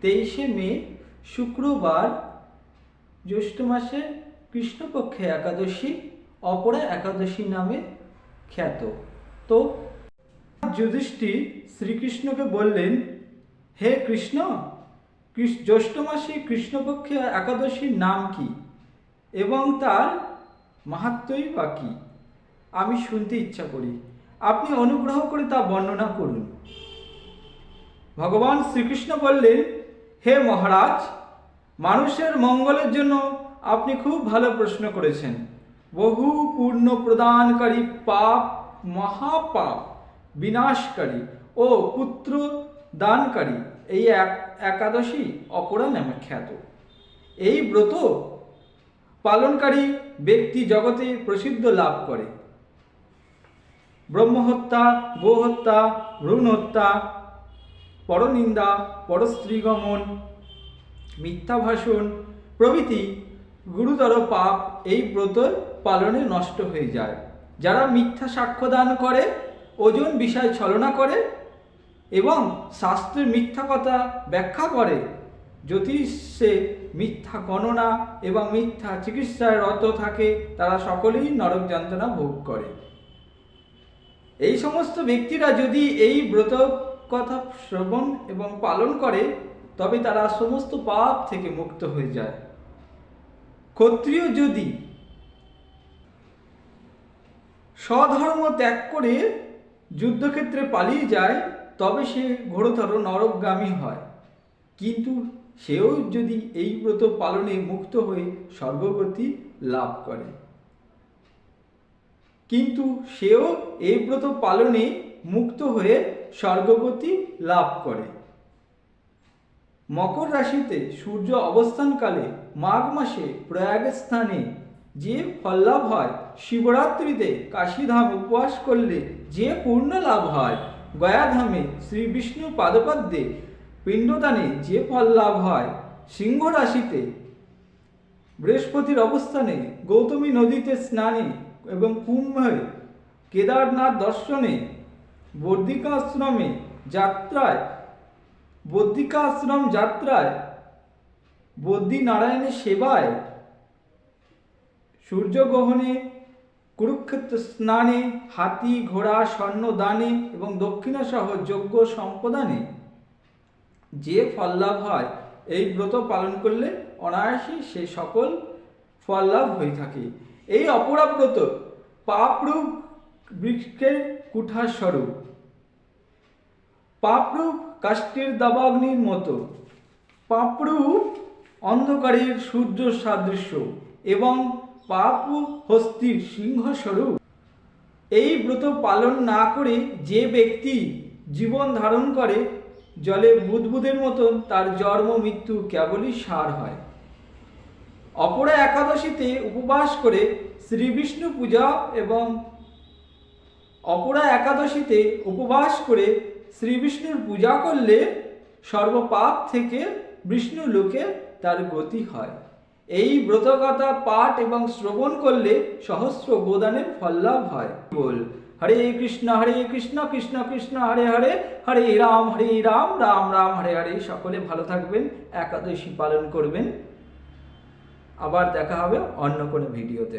তেইশে মে, শুক্রবার, জ্যৈষ্ঠ মাসে কৃষ্ণপক্ষে একাদশী, অপরা একাদশী নামে খ্যাত। তো, যুধিষ্ঠির শ্রীকৃষ্ণকে বললেন, হে কৃষ্ণ জ্যৈষ্ঠ মাসে কৃষ্ণপক্ষে একাদশীর নাম কি? এবং তার মাহাত্মই বা কী? আমি শুনতে ইচ্ছা করি। আপনি অনুগ্রহ করে তা বর্ণনা করুন। ভগবান শ্রীকৃষ্ণ বললেন, হে মহারাজ, মানুষের মঙ্গলের জন্য আপনি খুব ভালো প্রশ্ন করেছেন। বহু পূর্ণ প্রদানকারী পাপ, মহাপাপ, বিনাশকারী ও পুত্র দানকারী, এই এক, একাদশী অপরা নামে খ্যাত। এই ব্রত পালনকারী ব্যক্তি জগতে প্রসিদ্ধ লাভ করে। ব্রহ্মহত্যা, গোহত্যা ভ্রূণ হত্যা পরনিন্দা, পরস্ত্রীগমন মিথ্যা ভাষণ প্রভৃতি গুরুতর পাপ এই ব্রত পালনে নষ্ট হয়ে যায়। যারা মিথ্যা সাক্ষ্যদান করে, ওজন বিষয় ছলনা করে এবং শাস্ত্রের মিথ্যা কথা ব্যাখ্যা করে, জ্যোতিষে মিথ্যা গণনা এবং মিথ্যা চিকিৎসায় রত থাকে, তারা সকলেই নরক যন্ত্রণা ভোগ করে। এই সমস্ত ব্যক্তিরা যদি এই ব্রত কথা শ্রবণ এবং পালন করে, তবে তারা সমস্ত পাপ থেকে মুক্ত হয়ে যায়। ক্ষত্রিয় যদি স্বধর্ম ত্যাগ করে যুদ্ধক্ষেত্রে পালিয়ে যায়, তবে সে ঘোরতর নরকগামী হয়। কিন্তু সেও যদি এই ব্রত পালনে মুক্ত হয়ে স্বর্গগতি লাভ করে। কিন্তু সেও এই ব্রত পালনে মুক্ত হয়ে স্বর্গগতি লাভ করে। মকর রাশিতে সূর্য অবস্থানকালে মাঘ মাসে প্রয়াগ স্থানে যে ফল লাভ হয়, শিবরাত্রিতে কাশীধাম উপবাস করলে যে পূর্ণ লাভ হয়, গয়াধামে শ্রী বিষ্ণু পাদপদ্মে পিণ্ডদানে যে ফল লাভ হয়, সিংহ রাশিতে বৃহস্পতির অবস্থানে গৌতমী নদীতে স্নানে এবং কুম্ভে কেদারনাথ দর্শনে বর্ধিকাশ্রমে যাত্রায় বদ্রিকাশ্রম যাত্রায়, বদ্রীনারায়ণের সেবায়, সূর্যগ্রহণে, কুরুক্ষেত্র স্নানে, হাতি, ঘোড়া স্বর্ণ দানে এবং দক্ষিণা সহ যজ্ঞ সম্পদানে যে ফল লাভ হয়, এই ব্রত পালন করলে অনায়াসে সে সকল ফল লাভ হয়ে থাকে। এই অপরাব্রত পাপরূপ বৃক্ষের কুঠার স্বরূপ পাপরূপ কাষ্টের দাবাগ্নির মতো। পাপরূপ অন্ধকারের সূর্য সাদৃশ্য এবং পাপ হস্তির সিংহস্বরূপ। এই ব্রত পালন না করে যে ব্যক্তি জীবন ধারণ করে, জলে বুদবুদের মতন তার জন্ম, মৃত্যু কেবলই সার হয়। অপরা একাদশীতে উপবাস করে শ্রী বিষ্ণু পূজা এবং অপরা একাদশীতে উপবাস করে শ্রী বিষ্ণুর পূজা করলে সর্বপাপ থেকে বিষ্ণু লোকে তার গতি হয়। এই ব্রতকথা পাঠ এবং শ্রবণ করলে সহস্র গোদানের ফল লাভ হয়। বল, হরে কৃষ্ণ হরে কৃষ্ণ কৃষ্ণ কৃষ্ণ, হরে হরে হরে রাম হরে রাম রাম রাম, হরে হরে। সকলে ভালো থাকবেন, একাদশী পালন করবেন। আবার দেখা হবে অন্য কোনো ভিডিওতে।